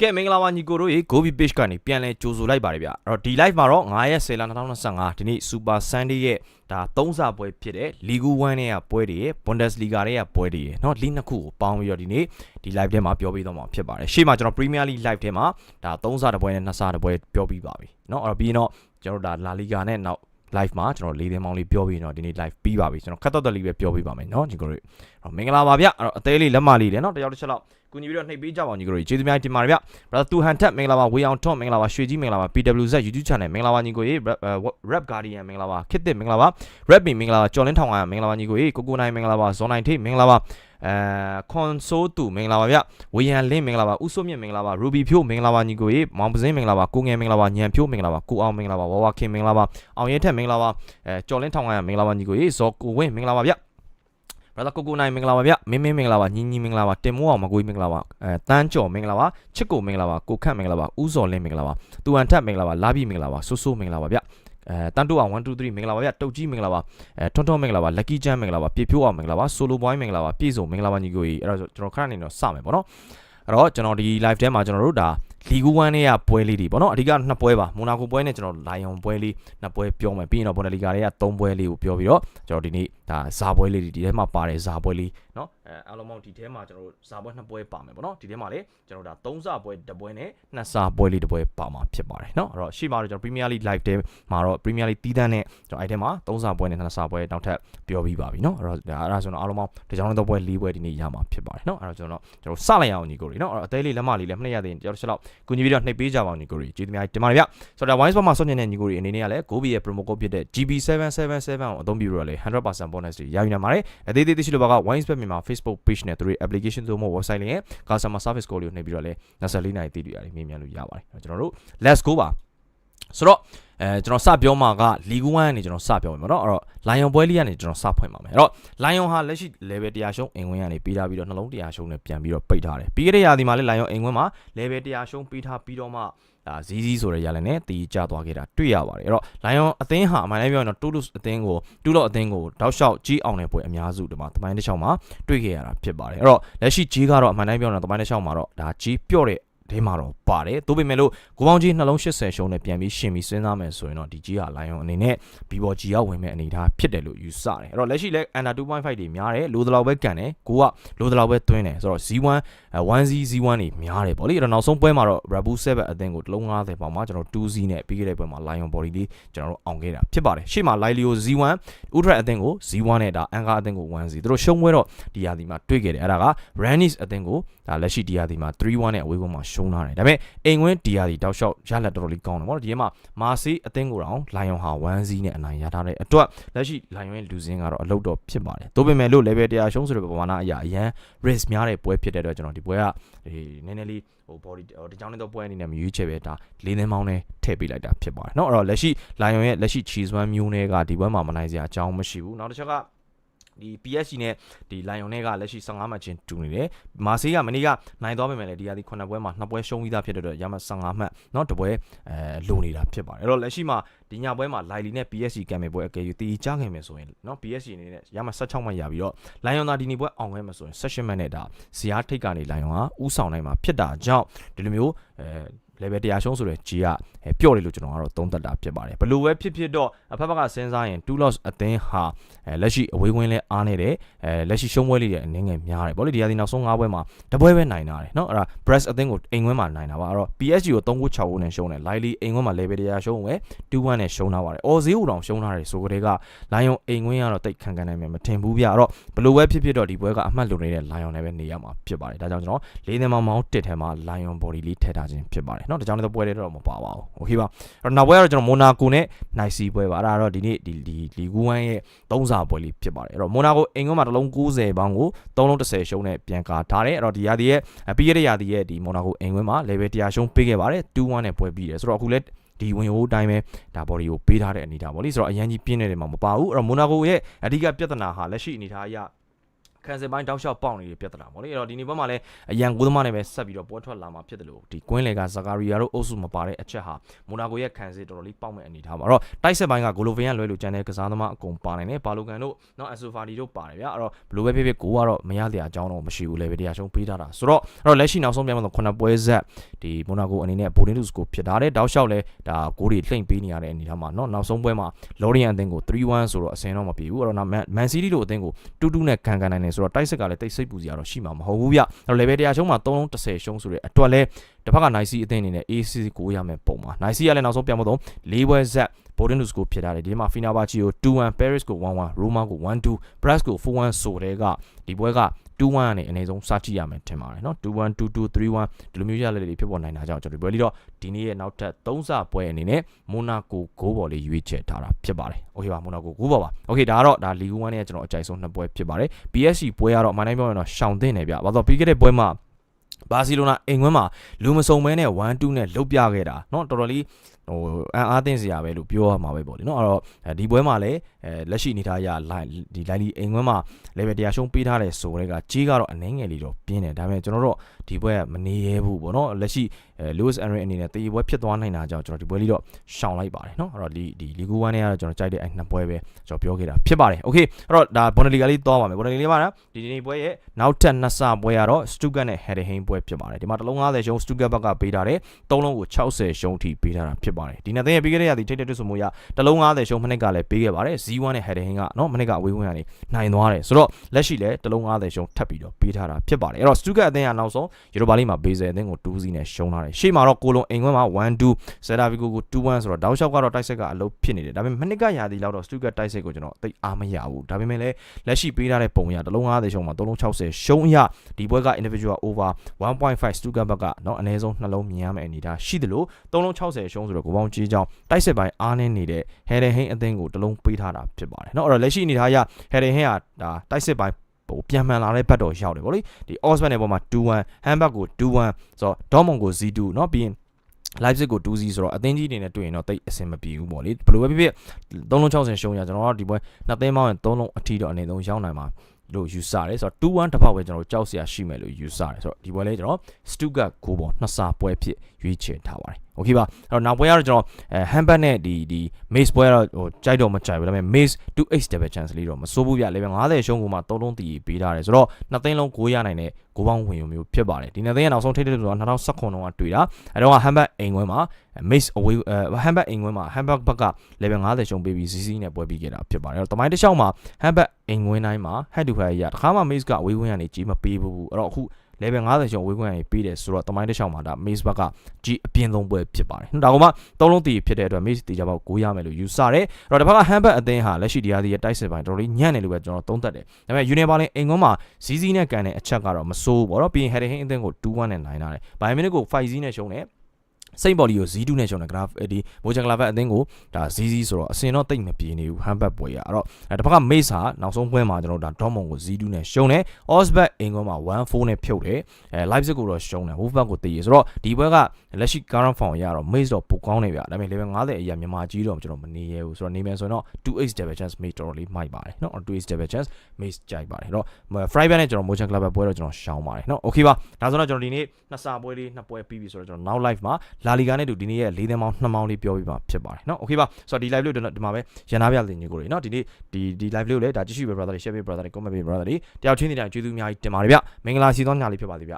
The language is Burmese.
ကဲမင်္ဂလာပါညီကိုတို့ရေ Gobi Page ကနေပြန်လဲကြိုဆိုလိုက်ပါတယ်ဗျအဲ့တော့ဒီ live မှာတော့9ရက်10လ2025ဒီနေ့ Super Sunday ရဲ့ဒါ3စာပွဲဖြစ်တဲ့ Ligue 1ရဲ့ပွဲတွေရဲ့ Bundesliga ရဲ့ပွဲတွေရဲ့เนาะ League နှစ်ခုကိုပေါင်းပြီးတော့ဒီနေ့ဒီ live ထဲမှာပြောပြသွားမှာဖြစ်ပါတယ်ရှေ့မှာကျွန်တော် Premier League live ထဲမှာဒါ3စာတစ်ပွဲနဲ့2စာတစ်ပွဲပြောပြပါပြီเนาะအဲ့တော့ပြီးရင်တော့ကျွန်တော်ဒါ La Liga နဲ့နောက် live မှာကျွန်တော်လေးသိန်းမောင်းလေးပြောပြီးတော့ဒီနေ့ live ပြီးပါပြီကျွန်တော်ခတ်တော့တလေးပဲပြောပြပါမယ်เนาะညီကိုတို့အဲ့တော့မင်္ဂလာပါဗျအဲ့တော့အသေးလေးလက်မလေးတယ်เนาะတယောက်တစ်ချက်လောက် ကူညီပြီးတော့နှိပ်ပေးကြပါဦးညီကိုတို့ကျေးဇူးများတင်ပါတယ်ဗျ brother တူဟန်ထက်မင်္ဂလာပါဝေအောင်ထွန်းမင်္ဂလာပါရွှေကြီးမင်္ဂလာပါ PWZ YouTube channel မင်္ဂလာပါညီကိုရေ rap guardian မင်္ဂလာပါခစ်တစ်မင်္ဂလာပါ rap မင်္ဂလာပါကျော်လင်းထောင်ကမင်္ဂလာပါညီကိုရေကိုကိုနိုင်မင်္ဂလာပါဇွန်နိုင်ထိမင်္ဂလာပါအဲခွန်ဆိုးတူမင်္ဂလာပါဗျဝေယံလင်းမင်္ဂလာပါဥစိုးမြင့်မင်္ဂလာပါရူဘီဖြိုးမင်္ဂလာပါညီကိုရေမောင်ပစင်းမင်္ဂလာပါကိုငယ်မင်္ဂလာပါညံဖြိုးမင်္ဂလာပါကိုအောင်မင်္ဂလာပါဝဝခင်မင်္ဂလာပါအောင်ရဲထက်မင်္ဂလာပါအဲကျော်လင်းထောင်ကမင်္ဂလာပါညီကိုရေဇော်ကိုဝင်းမင်္ဂလာပါဗျ brother ကိုကိုနိုင်မင်္ဂလာပါဗျမင်းမင်းမင်္ဂလာပါညီညီမင်္ဂလာပါတင်မိုးအောင်မကွေးမင်္ဂလာပါအဲတန်းကျော်မင်္ဂလာပါချစ်ကိုမင်္ဂလာပါကိုခန့်မင်္ဂလာပါဦးစော်လင်းမင်္ဂလာပါတူဟန်ထက်မင်္ဂလာပါလာပြီမင်္ဂလာပါဆိုးဆိုးမင်္ဂလာပါဗျအဲတန်တူအောင်1 2 3မင်္ဂလာပါဗျတုတ်ကြီးမင်္ဂလာပါအဲထွန်းထွန်းမင်္ဂလာပါလက်ကီချမ်းမင်္ဂလာပါပြေဖြိုးအောင်မင်္ဂလာပါဆိုလိုဘွိုင်းမင်္ဂလာပါပြည့်စုံမင်္ဂလာပါညီကိုကြီးအဲ့တော့ကျွန်တော်ခဏနေတော့စမယ်ပေါ့နော်အဲ့တော့ကျွန်တော်ဒီ live ထဲမှာကျွန်တော်တို့ဒါ လီဂူ1နဲ့ကပွဲလေးတွေပေါ့နော်အဓိကနှစ်ပွဲပါမိုနာကိုပွဲနဲ့ကျွန်တော်လိုင်ယွန်ပွဲလေးနှစ်ပွဲပြောမယ်ပြီးရင်တော့ဘွန်ဒလီဂါတွေက၃ပွဲလေးကိုပြောပြီးတော့ကျွန်တော်ဒီနေ့ဒါဇာပွဲလေးတွေဒီထဲမှာပါတယ်ဇာပွဲလေးနော်အဲအားလုံးပေါင်းဒီထဲမှာကျွန်တော်တို့ဇာပွဲနှစ်ပွဲပါမယ်ပေါ့နော်ဒီထဲမှာလေကျွန်တော်ဒါ၃ဇာပွဲတစ်ပွဲနဲ့နှစ်ဇာပွဲလေးတစ်ပွဲပါမှာဖြစ်ပါတယ်နော်အဲ့တော့ရှေ့မှာတော့ကျွန်တော် Premier League Live ထဲမှာတော့ Premier League တီးတန်းနဲ့ကျွန်တော်အဲ့ထဲမှာ၃ဇာပွဲနဲ့နှစ်ဇာပွဲနောက်ထပ်ပြောပြီးပါပြီနော်အဲ့တော့ဒါအဲ့ဒါဆိုတော့အားလုံးပေါင်းဒီကြောင်းတော့ပွဲ၄ပွဲဒီနေ့ရမှာဖြစ်ပါတယ်နော်အဲ့တော့ကျွန်တော်ကျွန်တော်စလိုက်အောင်ညီကိုတွေနော်အဲ့တော့အသေးလေးလက်မလေးလည်းမနှိပ်ရသေးရင်တယောက်တစ်ချက်လောက်ကူညီပြီးတော့နှိပ်ပေးကြပါအောင်ညီကိုတွေကျေးဇူးများတင်ပါတယ်ဗျဆိုတော့ Wine Sport မှာဆွညင်တဲ့ညီကိုတွေအနေနဲ့ကလည်း Gobi ရဲ့ promo code ဖြစ်တဲ့ GB777 ကိုအသုံးပြုပြီးတော့လည်း100% bonus တွေရယူနိုင်ပါတယ်အသေးသေးသိရှိလိုပါက Wine Sport မြန်မာ Facebook page နဲ့သူတို့ application သို့မဟုတ် website လေးရဲ့ customer service call လေးကိုနှိပ်ပြီးတော့လည်း24နိုင်တည်တည်ရတယ်မြင်မြန်လို့ရပါတယ်ကျွန်တော်တို့ let's go ပါဆိုတော့ အဲကျွန်တော်စပြောမှာက League 1ကနေကျွန်တော်စပြောမှာပေါ့နော်အဲ့တော့ Lion ပွဲလေးကနေကျွန်တော်စဖွင့်ပါမယ်အဲ့တော့ Lion ဟာလက်ရှိ level 100ရှုံးအင်ဝင်ကနေပေးထားပြီးတော့နှလုံး100ရှုံးနဲ့ပြန်ပြီးတော့ပိတ်ထားတယ်ပြီးခဲ့တဲ့ရာသီမှာလည်း Lion အင်ဝင်မှာ level 100ရှုံးပေးထားပြီးတော့မှဒါဇီးဇီးဆိုတဲ့ရလနဲ့တီးကြသွားခဲ့တာတွေ့ရပါတယ်အဲ့တော့ Lion အသင်းဟာအမှန်တမ်းပြောရင်တော့ Toulouse အသင်းကို Toulouse အသင်းကိုတောက်လျှောက်ကြီးအောင်တဲ့ပွဲအများစုဒီမှာတမိုင်းတစ်ချောင်းမှာတွေ့ခဲ့ရတာဖြစ်ပါတယ်အဲ့တော့လက်ရှိကြီးကတော့အမှန်တမ်းပြောရင်တော့တမိုင်းတစ်ချောင်းမှာတော့ဒါကြီးပြော့တဲ့ ဒီမှာတော့ပါတယ်သို့ပေမဲ့လို့ကိုပေါင်းကြီးနှလုံး80ရှုံးနဲ့ပြန်ပြီးရှင်ပြီးစဉ်းစားမယ်ဆိုရင်တော့ဒီကြီးဟာလိုင်ယွန်အနေနဲ့ဘီဘော်ကြီးရောက်ဝင်မဲ့အနေအထားဖြစ်တယ်လို့ယူဆတယ်အဲ့တော့လက်ရှိလဲ under 2.5တွေများတယ်လိုသလောက်ပဲကန်တယ်ကိုကလိုသလောက်ပဲသွင်းတယ်ဆိုတော့ Z1 1Z Z1 တွေများတယ်ပေါ့လေအဲ့တော့နောက်ဆုံးပွဲမှာတော့ Rabu 7အသင်းကိုတလုံး90ပေါင်မှာကျွန်တော် 2Z နဲ့ပြီးခဲ့တဲ့ပွဲမှာ Lion Body လေးကျွန်တော်တို့အောင်ခဲ့တာဖြစ်ပါတယ်ရှေ့မှာ Lilio Z1 Ultra အသင်းကို Z1 နဲ့ဒါ Anchor အသင်းကို 1Z သူတို့ရှုံးပွဲတော့ဒီရာသီမှာတွေ့ခဲ့တယ်အဲ့ဒါက Ranis အသင်းကိုဒါလက်ရှိဒီရာသီမှာ3-1နဲ့အဝေးကွန်းမှာရှုံးထားတယ်ဒါပေမဲ့အိမ်ဝင်းဒီယာဒီတောက်လျှောက်ရလက်တော်တော်လေးကောင်းတယ်ပေါ့နော်ဒီထဲမှာမာစီအသင်းကိုတောင်လိုင်ယွန်ဟာ1စီးနဲ့အနိုင်ရထားတဲ့အတွက်လက်ရှိလိုင်ယွန်ရဲ့လူစင်းကတော့အလုတ်တော့ဖြစ်ပါတယ်ဒါပေမဲ့လို့ level 100ရှုံးဆိုတဲ့ပမာဏအရာအရန် risk များတဲ့ပွဲဖြစ်တဲ့အတွက်ကျွန်တော်ဒီပွဲကဒီနည်းနည်းလေးဟို body ဒီကြောင်းတဲ့ပွဲအနေနဲ့မရွေးချယ်ပဲဒါလေးသင်းမောင်းနဲ့ထည့်ပေးလိုက်တာဖြစ်ပါတယ်เนาะအဲ့တော့လက်ရှိလိုင်ယွန်ရဲ့လက်ရှိ cheese one မျိုးတွေကဒီပွဲမှာမနိုင်စရာအကြောင်းမရှိဘူးနောက်တစ်ချက်က ဒီ PSG နဲ့ဒီ Lion နဲ့ကလက်ရှိ15မှတ်ချင်းတူနေတယ်။မာဆေးကမနေ့ကနိုင်သွားပေမဲ့လည်းဒီဟာဒီ9ပွဲမှာ2ပွဲရှုံးပြီးသားဖြစ်တဲ့အတွက်ရမှ15မှတ်เนาะတပွဲအဲလိုနေတာဖြစ်ပါတယ်။အဲ့တော့လက်ရှိမှာဒီညပွဲမှာ Lily နဲ့ PSG ကံမဲ့ပွဲအကယ်၍တီးကြခဲ့မယ်ဆိုရင်เนาะ PSG အနေနဲ့ရမှ16မှတ်ရပြီးတော့ Lion သာဒီနေ့ပွဲအောင်ခဲ့မယ်ဆိုရင်16မှတ်နဲ့ဒါဇီယာထိတ်ကနေ Lion ကဥဆောင်နိုင်မှာဖြစ်တာကြောင့်ဒီလိုမျိုးအဲ level 100ရှုံးဆိုတဲ့ G ကပျော့တယ်လို့ကျွန်တော်ကတော့သုံးသပ်တာဖြစ်ပါတယ်ဘလို့ပဲဖြစ်ဖြစ်တော့အဖက်ဖက်ကစဉ်းစားရင်2 loss အသင်းဟာအဲလက်ရှိအဝေးဝင်းလဲအားနေတယ်အဲလက်ရှိရှုံးပွဲလေးတွေအနေငယ်များတယ်ဗောလေဒီဟာဒီနောက်ဆုံး5ပွဲမှာတပွဲပဲနိုင်တာတယ်เนาะအဲ့ဒါ Brest အသင်းကိုအိမ်ဝင်းမှာနိုင်တာပါအဲ့တော့ PSG ကို3-6 6နဲ့ရှုံးတယ် Lively အိမ်ဝင်းမှာ level 100ရှုံးဝယ်2-1နဲ့ရှုံးထားပါတယ်အော်ဈေးဦးတောင်ရှုံးထားတယ်ဆိုကြတဲ့က Lion အိမ်ဝင်းကတော့တိတ်ခံခံနိုင်မယ်မထင်ဘူးဗျအဲ့တော့ဘလို့ပဲဖြစ်ဖြစ်တော့ဒီပွဲကအမှတ်လိုနေတဲ့ Lion နဲ့ပဲနေရမှာဖြစ်ပါတယ်ဒါကြောင့်ကျွန်တော်လေးနေမောင်မောင်းတစ်ထဲမှာ Lion body လေးထည့်ထားခြင်းဖြစ် ပါတယ်เนาะဒါကြောင့်လည်းပွဲတွေတော့မပါပါဘူးโอเคပါအဲ့တော့နောက်ပွဲကတော့ကျွန်တော်မိုနာကိုနဲ့နိုင်စီပွဲပါအဲ့ဒါတော့ဒီနေ့ဒီဒီလီဂူဝမ်ရဲ့သုံးစာပွဲလေးဖြစ်ပါတယ်အဲ့တော့မိုနာကိုအိမ်ကမှာတစ်လုံး90ပေါင်းကို3လုံး30ရှုံးနဲ့ပြန်ကာထားတယ်အဲ့တော့ဒီရာသီရဲ့ပြီးရတဲ့ရာသီရဲ့ဒီမိုနာကိုအိမ်ဝင်းမှာ level 100ရှုံးပေးခဲ့ပါတယ်2-1နဲ့ပွဲပြီးတယ်ဆိုတော့အခုလည်းဒီဝင်ရိုးအတိုင်းပဲဒါ body ကိုပေးထားတဲ့အနေထားပေါ့လေဆိုတော့အရန်ကြီးပြင်းနေတယ်မှာမပါဘူးအဲ့တော့မိုနာကိုရဲ့အဓိကပြဿနာဟာလက်ရှိအနေထားအရ ကန်ဆယ်ပိုင်းတောက်လျှောက်ပေါက်နေတဲ့ပြဿနာပေါ့လေအဲ့တော့ဒီနေ့ဘက်မှာလည်းအရန်ကိုသမားနဲ့ပဲဆက်ပြီးတော့ပွဲထွက်လာမှာဖြစ်တယ်လို့ဒီကွင်းလေကဇကာရီယာတို့အုပ်စုမပါတဲ့အချက်ဟာမိုနာကိုရဲ့ခံစစ်တော်တော်လေးပေါက်မဲ့အနေထားပါအဲ့တော့တိုက်ဆက်ပိုင်းကဂိုလိုဗင်ကလွဲလို့ကျန်တဲ့ကစားသမားအကုန်ပါနိုင်တယ်ဘာလိုကန်တို့နော်အဆူဖာဒီတို့ပါတယ်ဗျာအဲ့တော့ဘလိုပဲဖြစ်ဖြစ်ကိုကတော့မရတဲ့အကြောင်းတော့မရှိဘူးလေပဲတရားရှုံးပေးထားတာဆိုတော့အဲ့တော့လက်ရှိနောက်ဆုံးပြန်မှာခုနှစ်ပွဲဆက်ဒီမိုနာကိုအနေနဲ့ဘိုဒင်းလူစကိုဖြစ်ထားတယ်တောက်လျှောက်လဲဒါကိုတွေလှိမ့်ပေးနေရတဲ့အနေထားမှာနော်နောက်ဆုံးပွဲမှာလော်ရီယန်အသင်းကို3-1ဆိုတော့အစင်တော့မပြေဘူးအဲ့တော့မန်စီးတီတို့အသင်းကို2-2နဲ့ခံခံနိုင်တယ်ဆိုတော့တိုက်ဆက်ကလည်းတိတ်စိတ်ပူစရာတော့ရှိမှာမဟုတ်ဘူးဗျအဲ့တော့ level တရားရှုံးမှာ3လုံး30ရှုံးဆိုတဲ့အတွက်လဲတစ်ဖက်က nice အသင်းအနေနဲ့ AC ကိုရမယ်ပုံပါ nice ကလည်းနောက်ဆုံးပြန်မတော့၄ပွဲဆက် Borden News ကိုဖြစ်ထားတယ်ဒီမှာ Fenerbahce ကို2-1 Paris ကို1-1 Roma ကို1-2 Brest ကို4-1ဆိုတဲ့ကဒီပွဲက 2-1ကနေအနေဆုံးစကြည့်ရမယ်ထင်ပါတယ်เนาะ2-1 2-2 3-1ဒီလိုမျိုးရလက်တွေဖြစ်ပေါ်နိုင်တာကြောင့်ကျွန်တော်ဒီပွဲလေးတော့ဒီနေ့ရဲ့နောက်ထပ်3စပွဲအနေနဲ့ Monaco ဂိုးဘော်လေးရွေးချယ်ထားတာဖြစ်ပါတယ်โอเคပါ Monaco ဂိုးဘော်ပါโอเคဒါကတော့ဒါ Ligue 1ရဲ့ကျွန်တော်အကြိုက်ဆုံးနှစ်ပွဲဖြစ်ပါတယ် PSG ပွဲကတော့အမှန်တိုင်းပြောရင်တော့ရှောင်တင်နေဗျဘာလို့ပြီးခဲ့တဲ့ပွဲမှာ ဘာစီလိုနာအိမ်ခွင်းမှာလူမစုံမဲနဲ့1-2နဲ့လုတ်ပြခဲ့တာเนาะတော်တော်လေးဟိုအန်အားသင့်စရာပဲလို့ပြောရမှာပဲပေါ့လေเนาะအဲ့တော့ဒီပွဲမှာလည်းအဲလက်ရှိအနေထားအရဒီလိုင်းလီအိမ်ခွင်းမှာ level တရားရှုံးပေးထားတယ်ဆိုတဲ့ကကြီးကတော့အနှင်းငယ်လေးတော့ပြင်းတယ်ဒါပေမဲ့ကျွန်တော်တို့ဒီပွဲကမနေရဘူးပေါ့နော်လက်ရှိအဲ Lewis Aaron အနေနဲ့တေးပွဲဖြစ်သွားနိုင်တာကြောင့်ကျွန်တော်ဒီပွဲလေးတော့ရှောင်လိုက်ပါတယ်နော်အဲ့တော့ဒီဒီ Ligue 1နဲ့ကတော့ကျွန်တော်ကြိုက်တဲ့အဲနှစ်ပွဲပဲကျွန်တော်ပြောခဲ့တာဖြစ်ပါတယ် okay အဲ့တော့ဒါ Bundesliga လေးသွားပါမယ် Bundesliga မှာဒီဒီနေ့ပွဲရဲ့နောက်ထပ်နှစ်ဆပွဲကတော့ Stuttgart နဲ့ Heidenheim ပွဲ ဲဖြစ်ပါတယ်ဒီမှာတစ်လုံး90ရှုံး Stuttgart ဘက်ကပေးထားတယ်သုံးလုံးကို60ရှုံးထိပေးထားတာဖြစ်ပါတယ်ဒီနှစ်သိန်းရဲ့ပြီးခဲ့တဲ့ရာသီထိတ်တဲ့တွဆိုမှုရတစ်လုံး90ရှုံးမနစ်ကလည်းပေးခဲ့ပါတယ် Z1 နဲ့ Heidenheim ကနော်မနစ်ကအဝေးဝင်ကနေနိုင်သွားတယ်ဆိုတော့လက်ရှိလည်းတစ်လုံး90ရှုံးထပ်ပြီးတော့ပေးထားတာဖြစ်ပါတယ်အဲ့တော့ Stuttgart အသင်းကနောက်ဆုံးယူရိုပါလိမှာဘေးဆယ်အသင်းကို2စီးနဲ့ရှုံးထားတယ်ရှေ့မှာတော့ကိုလုံးအိမ်ခွန်းမှာ1-2ဆယ်ဒါဗီကိုကို2-1ဆိုတော့တောက်လျှောက်ကတော့တိုက်ဆက်ကအလုပ်ဖြစ်နေတယ်ဒါပေမဲ့မနစ်ကရာသီလောက်တော့ Stuttgart တိုက်ဆက်ကိုကျွန်တော်သိအားမရဘူးဒါပေမဲ့လည်းလက်ရှိပေးထားတဲ့ပုံရတစ်လုံး90ရှုံးမှာ3လုံး60ရှုံးအရဒီပွဲက individual over 1.5 Stuttgart ဘက်ကနော်အနည်းဆုံးနှလုံးမြင်ရမယ့်အနေအထားရှိတယ်လို့3လုံး60ရှုံးဆိုတော့ကိုပေါင်းကြီးကြောင်းတိုက်ဆက်ပိုင်းအားနည်းနေတဲ့ Harry Kane အသင်းကိုတစ်လုံးပေးထားတာဖြစ်ပါတယ်เนาะအဲ့တော့လက်ရှိအနေထားအရ Harry Kane ကဒါတိုက်စစ်ပိုင်းဟိုပြန်မှန်လာတဲ့ဘတ်တော်ရောက်တယ်ဗောလေဒီ Osman နဲ့ပေါ်မှာ2-1 Hamburg ကို2-1ဆိုတော့ Dortmund ကို0-2เนาะပြီးရင် Leipzig ကို2-0ဆိုတော့အသင်းကြီးအနေနဲ့တွေ့ရင်တော့တိတ်အဆင်မပြေဘူးပေါ့လေဘယ်လိုပဲဖြစ်ဖြစ်3လုံး60ရှုံးရကျွန်တော်တို့ဒီပွဲနှစ်သိန်းမောင်းရင်3လုံးအထီတော့အနေဆုံးရောက်နိုင်မှာ လို့ယူဆတယ်ဆိုတော့2-1တစ်ပေါက်ပဲကျွန်တော်ကြောက်စရာရှိမယ်လို့ယူဆတယ်ဆိုတော့ဒီပွဲလေးကျွန်တော် Stuttgart ကိုပေါ်နှစ်စာပွဲဖြစ်ရွေးချယ်ထားပါတယ် โอเคပါအဲ့တော့နောက်ပွဲကတော့ကျွန်တော်အဲ Hamburg နဲ့ဒီဒီ Mace ပွဲကတော့ဟိုကြိုက်တော့မကြိုက်ဘူးဒါပေမဲ့ Mace 2H double chance လေးတော့မစိုးဘူးဗျ level 50ရှုံးကိုမှ3လုံးတည်ပေးထားတယ်ဆိုတော့နှစ်သိန်းလုံး9ရနိုင်တဲ့ကိုပေါင်းဝင်ရုံမျိုးဖြစ်ပါတယ်ဒီနှစ်သိန်းကနောက်ဆုံးထိတ်တဲ့ဆိုတော့2019တုန်းကတွေ့တာအဲတော့ Hamburg အိမ်ခွဲမှာ Mace away အဲ Hamburg အိမ်ခွဲမှာ Hamburg ဘက်က level 50ရှုံးပေးပြီး CC နဲ့ပွဲပြီးခဲ့တာဖြစ်ပါတယ်အဲ့တော့တမိုင်းတစ်လျှောက်မှာ Hamburg အိမ်ခွဲတိုင်းမှာ head to head ရတခါမှ Mace ကအဝေးခွဲကနေကြီးမပေးဘူးအဲ့တော့အခု level 50ကျော်ဝေးခွင့်ရပေးတယ်ဆိုတော့တမိုင်းတစ်ချောင်းမှာဒါ Maze ဘက်ကကြီးအပြင်းဆုံးပွဲဖြစ်ပါတယ်။ဒါကမှသုံးလုံးတည်ဖြစ်တဲ့အတွက် Maze တည်ကြပေါက်ကိုရမယ်လို့ယူဆတယ်။အဲ့တော့တစ်ဖက်က Hamburg အသင်းဟာလက်ရှိတရားဒီရဲ့တိုက်စစ်ပိုင်းတော်တော်လေးညံ့နေလို့ပဲကျွန်တော်သုံးသပ်တယ်။ဒါပေမဲ့ Union Berlin အိမ်ကွန်းမှာ ZZ နဲ့ကန်တဲ့အချက်ကတော့မစိုးဘူးပေါ့နော်။ပြီးရင် Harry Kane အသင်းကို2-1နဲ့နိုင်လာတယ်။ Bayern Munich ကို5-0နဲ့ရှုံးတယ် စိတ်ဘော်လီကိုဇီးတူးနဲ့ရှုံတယ်ဂရာဒီမိုဂျန်ဂလာဘတ်အသင်းကိုဒါဇီးဇီးဆိုတော့အစင်တော့တိတ်မပြေနေဘူးဟမ်ဘတ်ပွဲရအဲ့တော့တစ်ဖက်ကမေ့စာနောက်ဆုံးပွဲမှာကျွန်တော်တို့ဒါဒေါမွန်ကိုဇီးတူးနဲ့ရှုံတယ်အော့စ်ဘတ်အင်ကွန်မှာ1-4နဲ့ဖြုတ်တယ်အဲလိုက်ပ်စစ်ကိုတော့ရှုံတယ်ဟိုဘတ်ကိုတည်ရဆိုတော့ဒီပွဲကလက်ရှိ current form ရတော့မေ့တော့ပိုကောင်းနေဗျဒါပေမဲ့ level 50အရာမြန်မာကြီးတော့ကျွန်တော်မနေရဘူးဆိုတော့နေမယ်ဆိုတော့ 2x double chance မေ့တော်တော်လေးမိုက်ပါတယ်နော် 2x double chance မေ့ကြိုက်ပါတယ်အဲ့တော့ Friday နဲ့ကျွန်တော် motion club ပွဲတော့ကျွန်တော်ရှောင်းပါတယ်နော် okay ပါဒါဆိုတော့ကျွန်တော်ဒီနေ့နှစ်စာပွဲလေးနှစ်ပွဲပြီးပြီဆိုတော့ကျွန်တော် now live မှာLa Liga နဲ့တူဒီနေ့ရဲ့၄သင်းပေါင်း2မောင်းလေးပြောပြပါဖြစ်ပါတယ်เนาะ okay ပါဆိုတော့ဒီ live လေးဒီမှာပဲရန်နာပြတင်ကြီးကိုလေเนาะဒီနေ့ဒီဒီ live လေးကိုလည်းဒါကြည့်ရှုပဲ brother တွေ share ပေး brother တွေ comment ပေး brother တွေတယောက်ချင်းစီတိုင်းကျေးဇူးအများကြီးတင်ပါတယ်ဗျမင်္ဂလာရှိသောညလေးဖြစ်ပါစေဗျ